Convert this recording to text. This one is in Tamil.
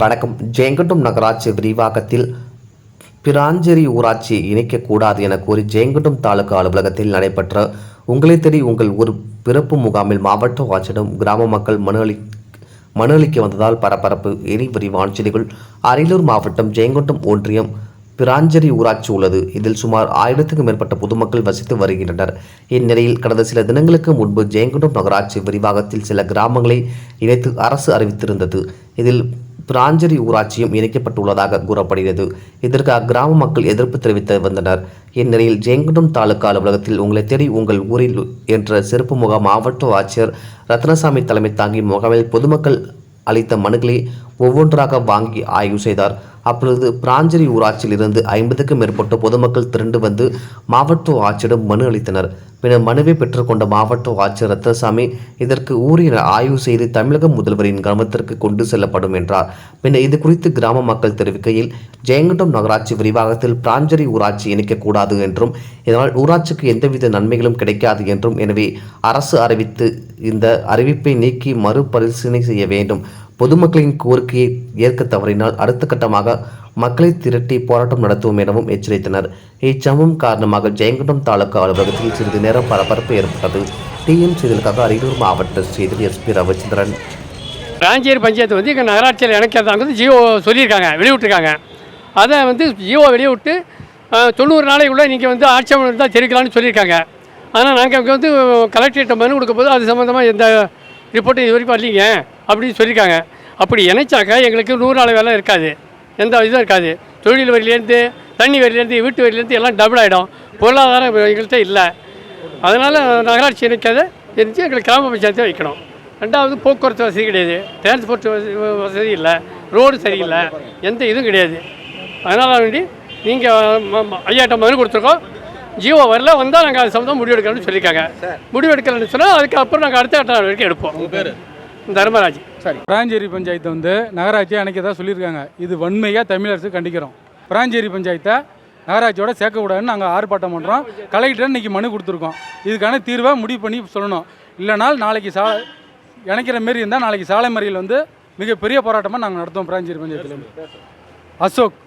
வணக்கம். ஜெயங்கட்டும் நகராட்சி விரிவாக்கத்தில் பிராஞ்சேரி ஊராட்சி இணைக்கக்கூடாது என கூறி ஜெயங்கட்டும் தாலுகா அலுவலகத்தில் நடைபெற்ற உங்களை தேடி உங்கள் ஒரு பிறப்பு முகாமில் மாவட்ட ஆட்சியிடம் கிராம மக்கள் மனு அளி மனு அளிக்க வந்ததால் பரபரப்பு இனி விரிவான செய்திகள். அரியலூர் மாவட்டம் ஜெயங்கொண்டம் ஒன்றியம் பிராஞ்சரி ஊராட்சி உள்ளது. இதில் சுமார் ஆயிரத்துக்கும் மேற்பட்ட பொதுமக்கள் வசித்து வருகின்றனர். இந்நிலையில் கடந்த சில தினங்களுக்கு முன்பு ஜெயங்குண்டம் நகராட்சி விரிவாகத்தில் சில கிராமங்களை இணைத்து அரசு அறிவித்திருந்தது. இதில் பிராஞ்சரி ஊராட்சியும் இணைக்கப்பட்டுள்ளதாக கூறப்படுகிறது. இதற்கு அக்கிராம மக்கள் எதிர்ப்பு தெரிவித்து வந்தனர். இந்நிலையில் ஜெயங்குண்டம் தாலுகா அலுவலகத்தில் உங்களை தேடி உங்கள் ஊரில் என்ற சிறப்பு முகாம் மாவட்ட ஆட்சியர் ரத்னசாமி தலைமை தாங்கி முகாமில் பொதுமக்கள் அளித்த மனுக்களை ஒவ்வொன்றாக வாங்கி ஆய்வு செய்தார். அப்பொழுது பிராஞ்சரி ஊராட்சியில் இருந்து ஐம்பதுக்கும் மேற்பட்ட பொதுமக்கள் திரண்டு வந்து மாவட்ட ஆட்சியிடம் மனு அளித்தனர். பின்னர் மனுவை பெற்றுக்கொண்ட மாவட்ட ஆட்சியர் ரத்னசாமி இதற்கு ஊரில் ஆய்வு செய்து தமிழக முதல்வரின் கிராமத்திற்கு கொண்டு செல்லப்படும் என்றார். பின்னர் இது குறித்து கிராம மக்கள் தெரிவிக்கையில் ஜெயங்கண்டம் நகராட்சி விரிவாகத்தில் பிராஞ்சரி ஊராட்சி இணைக்கக்கூடாது என்றும் இதனால் ஊராட்சிக்கு எந்தவித நன்மைகளும் கிடைக்காது என்றும் எனவே அரசு அறிவித்து இந்த அறிவிப்பை நீக்கி மறுபரிசீலனை செய்ய வேண்டும். பொதுமக்களின் கோரிக்கையை ஏற்க தவறினால் அடுத்த கட்டமாக மக்களை திரட்டி போராட்டம் நடத்துவோம் எனவும் எச்சரித்தனர். இச்சம்பவம் காரணமாக ஜெயங்கொண்டம் தாலுகா அலுவலகத்தில் சிறிது நேரம் பரபரப்பு ஏற்பட்டது. டிஎம் செய்திகளுக்காக அரியலூர் மாவட்ட செய்தி எஸ்பி ரவிச்சந்திரன். ராஞ்சேரி பஞ்சாயத்து வந்து எங்கள் நகராட்சியில் இணைக்கிறதாங்க ஜியோ சொல்லியிருக்காங்க வெளியிட்டிருக்காங்க. அதை வந்து ஜியோ வெளியிட்டு தொண்ணூறு நாளைக்குள்ளே நீங்கள் வந்து ஆட்சேபம் இருந்தால் தெரிவிக்கலாம்னு சொல்லியிருக்காங்க. ஆனால் நாங்கள் இங்கே வந்து கலெக்டரேட்டை மனு கொடுக்கும்போது அது சம்மந்தமாக எந்த ரிப்போர்ட்டும் இது வரைக்கும் வரலீங்க. அப்படின்னு சொல்லியிருக்காங்க. அப்படி இணைச்சாக்க எங்களுக்கு நூறு நாள் வேலை இருக்காது. எந்த இதுவும் இருக்காது. தொழில் வரியிலேருந்து தண்ணி வரியிலேருந்து வீட்டு வரியிலேருந்து எல்லாம் டபுள் ஆகிடும் பொருளாதாரம் எங்கள்கிட்ட இல்லை. அதனால் நகராட்சி இணைக்காத இருந்துச்சு எங்களுக்கு கிராம பஞ்சாயத்தை வைக்கணும். ரெண்டாவது போக்குவரத்து வசதி கிடையாது. டிரான்ஸ்போர்ட் வசதி இல்லை. ரோடு சரியில்லை. எந்த இதுவும் கிடையாது. அதனால் வேண்டி நீங்கள் ஐயாயிரம் மனு கொடுத்துருக்கோம். ஜியோ வரல வந்தால் நாங்கள் அது சம்மந்தம் முடிவு எடுக்கணும்னு சொல்லியிருக்காங்க முடிவு எடுக்கலன்னு சொன்னால் அதுக்கப்புறம் நாங்கள் அடுத்த கட்ட நடவடிக்கை எடுப்போம். தர்மராஜ். சரி. பிராஞ்சேரி பஞ்சாயத்தை வந்து நகராட்சியை அணைக்கதா சொல்லியிருக்காங்க. இது வன்மையாக தமிழரசு கண்டிக்கிறோம். பிராஞ்சேரி பஞ்சாயத்தை நகராட்சியோட சேர்க்கக்கூடாதுன்னு நாங்கள் ஆர்ப்பாட்டம் பண்ணுறோம் கலெக்டர் இன்னைக்கு மனு கொடுத்துருக்கோம். இதுக்கான தீர்வை முடிவு பண்ணி சொல்லணும். இல்லைனால் நாளைக்கு சா இணைக்கிற மாரி இருந்தால் நாளைக்கு சாலை மறியல் வந்து மிகப்பெரிய போராட்டமாக நாங்கள் நடத்துவோம் பிராஞ்சேரி பஞ்சாயத்தில் அசோக்.